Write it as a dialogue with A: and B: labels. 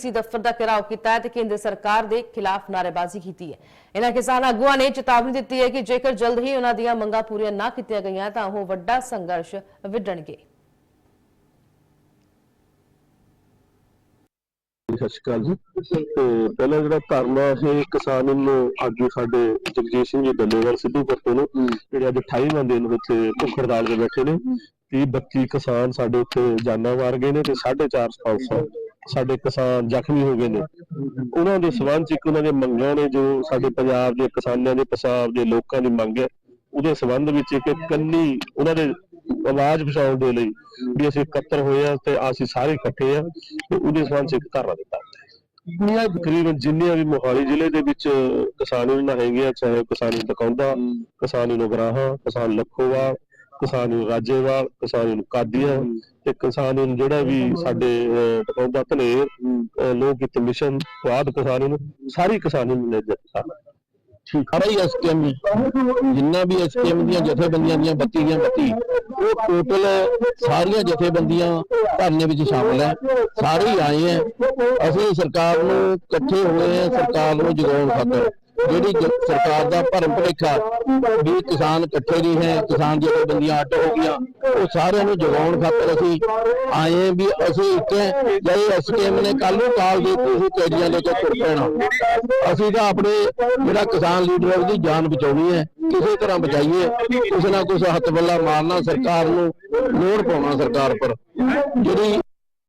A: ਸੀ ਦਫ਼ਤਰ ਦਾ ਘਿਰਾਓ ਕੀਤਾ ਹੈ ਤੇ ਕੇਂਦਰ ਸਰਕਾਰ ਦੇ ਖਿਲਾਫ ਨਾਅਰੇਬਾਜ਼ੀ ਕੀਤੀ ਹੈ। ਇਹਨਾਂ ਕਿਸਾਨ ਆਗੂਆਂ ਨੇ ਚੇਤਾਵਨੀ ਦਿੱਤੀ ਹੈ ਕਿ ਜੇਕਰ ਜਲਦ ਹੀ ਉਹਨਾਂ ਦੀਆਂ ਮੰਗਾਂ ਪੂਰੀਆਂ ਨਾ ਕੀਤੀਆਂ ਗਈਆਂ ਤਾਂ ਉਹ ਵੱਡਾ ਸੰਘਰਸ਼ ਵਿੱਢਣਗੇ।
B: ਸਤਿ ਸ਼੍ਰੀ ਅਕਾਲ ਜੀ। ਤੇ ਪਹਿਲਾਂ ਜਿਹੜਾ ਧਰਨਾ ਇਹ ਕਿਸਾਨ ਨੂੰ ਆਗੂ ਸਾਡੇ ਜਗਜੀਤ ਸਿੰਘ ਜੀ ਡੱਲੇਵਾਲ ਸਿੱਧੂਪੁਰ ਤੋਂ ਨੇ ਜਿਹੜੇ ਅੱਜ 28ਵਾਂ ਦਿਨ ਉੱਥੇ ਭੁੱਖ ਹੜਤਾਲ ਤੇ ਬੈਠੇ ਨੇ 30 32 ਕਿਸਾਨ ਸਾਡੇ ਉੱਥੇ ਜਾਨਾਂ ਮਾਰ ਗਏ ਨੇ ਤੇ 450 500 ਸਾਡੇ ਕਿਸਾਨ ਜ਼ਖਮੀ ਹੋ ਗਏ ਨੇ। ਉਹਨਾਂ ਦੇ ਸਬੰਧ ਚ ਇੱਕ ਉਹਨਾਂ ਦੇ ਮੰਗਾਂ ਨੇ ਜੋ ਸਾਡੇ ਪੰਜਾਬ ਦੇ ਕਿਸਾਨਾਂ ਦੇ ਪੰਜਾਬ ਦੇ ਲੋਕਾਂ ਦੀ ਮੰਗ ਹੈ। ਉਹਦੇ ਸਬੰਧ ਵਿੱਚ ਇੱਕ ਕੰਨੀ ਉਹਨਾਂ ਦੇ ਆਵਾਜ਼ ਪਹੁੰਚਾਉਣ ਦੇ ਲਈ ਵੀ ਅਸੀਂ ਇਕੱਤਰ ਹੋਏ ਆ ਤੇ ਅਸੀਂ ਸਾਰੇ ਇਕੱਠੇ ਆ ਤੇ ਉਹਦੇ ਸਬੰਧ ਚ ਇੱਕ ਧਰਨਾ ਦਿੱਤਾ ਦੁਨੀਆ ਤਕਰੀਬਨ ਜਿੰਨੀਆਂ ਵੀ ਮੋਹਾਲੀ ਜ਼ਿਲ੍ਹੇ ਦੇ ਵਿੱਚ ਕਿਸਾਨ ਯੂਨੀਅਨਾਂ ਹੈਗੀਆਂ, ਚਾਹੇ ਕਿਸਾਨੀ ਤਕੌਂਦਾ ਕਿਸਾਨ ਯੂਨੀਅਨ ਗਰਾਹਾਂ ਕਿਸਾਨ ਲੱਖੋਵਾਲ ਕਿਸਾਨ ਯੂਨੀਅਨ ਰਾਜੇਵਾਲ ਕਿਸਾਨ ਯੂਨੀਅਨ ਕਾਦੀਆਂ ਤੇ ਕਿਸਾਨ ਯੂਨੀਅਨ ਜਿਹੜਾ ਵੀ ਸਾਡੇ ਤਕੌਂਦਾ ਧਨੇਰ ਲੋਕ ਹਿੱਤ ਮਿਸ਼ਨ ਸਵਾਦ ਕਿਸਾਨ ਯੂਨੀਅਨ ਸਾਰੀ ਕਿਸਾਨ ਨੇ ਦਿੱਤਾ ਠੀਕ
C: ਸਾਰਾ ਹੀ ਐਸਕੇਐਮ ਜਿੰਨਾ ਵੀ ਐਸਕੇਐਮ ਦੀਆਂ ਜਥੇਬੰਦੀਆਂ ਦੀਆਂ 32 ਦੀਆਂ 32 ਉਹ ਟੋਟਲ ਸਾਰੀਆਂ ਜਥੇਬੰਦੀਆਂ ਧਰਨੇ ਵਿੱਚ ਸ਼ਾਮਲ ਹੈ। ਸਾਰੇ ਆਏ ਹੈ। ਅਸੀਂ ਸਰਕਾਰ ਨੂੰ ਇਕੱਠੇ ਹੋਏ ਹਾਂ ਸਰਕਾਰ ਨੂੰ ਜਗਾਉਣ ਖਾਤਰ। ਜਿਹੜੀ ਸਰਕਾਰ ਦਾ ਭਰਮ ਭੁਲੇਖਾ ਵੀ ਕਿਸਾਨ ਇਕੱਠੇ ਨਹੀਂ ਹੈ, ਕਿਸਾਨ ਜਥੇਬੰਦੀਆਂ ਅੱਡ ਹੋ ਗਈਆਂ, ਉਹ ਸਾਰਿਆਂ ਨੂੰ ਜਗਾਉਣ ਖਾਤਰ ਅਸੀਂ ਆਏ ਵੀ ਅਸੀਂ ਇੱਕ ਜੇ ਐਸਕੇਐਮ ਨੇ ਕੱਲ ਨੂੰ ਕਾਲ ਦੇ ਦਿੱਤੀ ਸੀ ਲੈ ਕੇ ਤੁਰ ਪੈਣਾ। ਅਸੀਂ ਤਾਂ ਆਪਣੇ ਜਿਹੜਾ ਕਿਸਾਨ ਲੀਡਰ ਉਹਦੀ ਜਾਨ ਬਚਾਉਣੀ ਹੈ, ਕਿਸੇ ਤਰ੍ਹਾਂ ਬਚਾਈਏ, ਕੁਛ ਨਾ ਕੁਛ ਹੱਥ ਬੱਲਾ ਮਾਰਨਾ ਸਰਕਾਰ ਨੂੰ, ਲੋੜ ਪਾਉਣਾ ਸਰਕਾਰ ਪਰ। ਜਿਹੜੀ